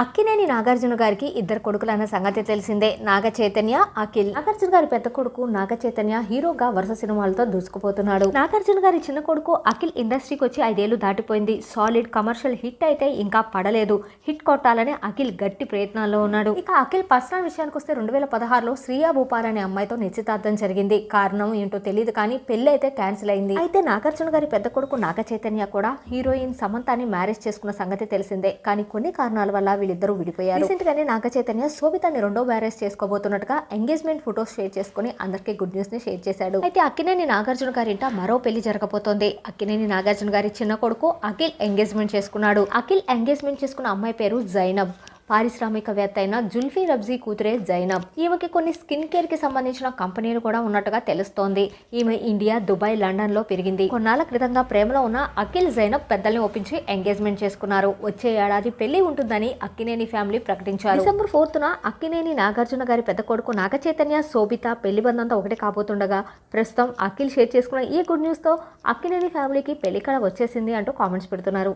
అక్కినేని నాగార్జున గారికి ఇద్దరు కొడుకులు అన్న సంగతి తెలిసిందే. నాగ చైతన్య అఖిల్. నాగార్జున గారి పెద్ద కొడుకు నాగ చైతన్య హీరోగా వరుస సినిమాలతో దూసుకుపోతున్నాడు. నాగార్జున గారి చిన్న కొడుకు అఖిల్ ఇండస్ట్రీకి వచ్చి ఐదేళ్ళు దాటిపోయింది. సాలిడ్ కమర్షియల్ హిట్ అయితే ఇంకా పడలేదు. హిట్ కొట్టాలని అఖిల్ గట్టి ప్రయత్నాల్లో ఉన్నాడు. ఇక అఖిల్ పర్సనల్ విషయానికి వస్తే రెండు వేల పదహారులో శ్రీయా భూపాల్ అనే అమ్మాయితో నిశ్చితార్థం జరిగింది. కారణం ఏంటో తెలియదు కానీ పెళ్ళి అయితే క్యాన్సిల్ అయింది. అయితే నాగార్జున గారి పెద్ద కొడుకు నాగ చైతన్య కూడా హీరోయిన్ సమంతాన్ని మ్యారేజ్ చేసుకున్న సంగతి తెలిసిందే. కానీ కొన్ని కారణాల వల్ల వీళ్ళిద్దరూ విడిపోయారు. రీసెంట్ గానే నాగ చైతన్య శోభితని రెండో మ్యారేజ్ చేసుకోబోతున్నట్టుగా ఎంగేజ్మెంట్ ఫొటోస్ షేర్ చేసుకుని అందరికీ గుడ్ న్యూస్ని షేర్ చేశాడు. అయితే అక్కినేని నాగార్జున గారింట మరో పెళ్ళి జరగబోతోంది. అక్కినేని నాగార్జున గారి చిన్న కొడుకు అఖిల్ ఎంగేజ్మెంట్ చేసుకున్నాడు. అఖిల్ ఎంగేజ్మెంట్ చేసుకున్న అమ్మాయి పేరు జైనబ్. పారిశ్రామికవేత్త అయిన జుల్ఫీ రబ్జీ కూతురే జైనబ్ ఈమెకి కొన్ని స్కిన్ కేర్కి సంబంధించిన కంపెనీలు కూడా ఉన్నట్టుగా తెలుస్తోంది. ఈమె ఇండియా దుబాయ్ లండన్లో పెరిగింది. కొన్నాళ్ళ క్రితంగా ప్రేమలో ఉన్న అఖిల్ జైనబ్ పెద్దల్ని ఒప్పించి ఎంగేజ్మెంట్ చేసుకున్నారు. వచ్చే ఏడాది పెళ్ళి ఉంటుందని అక్కినేని ఫ్యామిలీ ప్రకటించారు. డిసెంబర్ ఫోర్త్న అక్కినేని నాగార్జున గారి పెద్ద కొడుకు నాగచైతన్య శోభిత పెళ్ళి బంధంతో ఒకటి కాబోతుండగా ప్రస్తుతం అఖిల్ షేర్ చేసుకున్న ఈ గుడ్ న్యూస్తో అక్కినేని ఫ్యామిలీకి పెళ్ళి కళ వచ్చేసింది అంటూ కామెంట్స్ పెడుతున్నారు.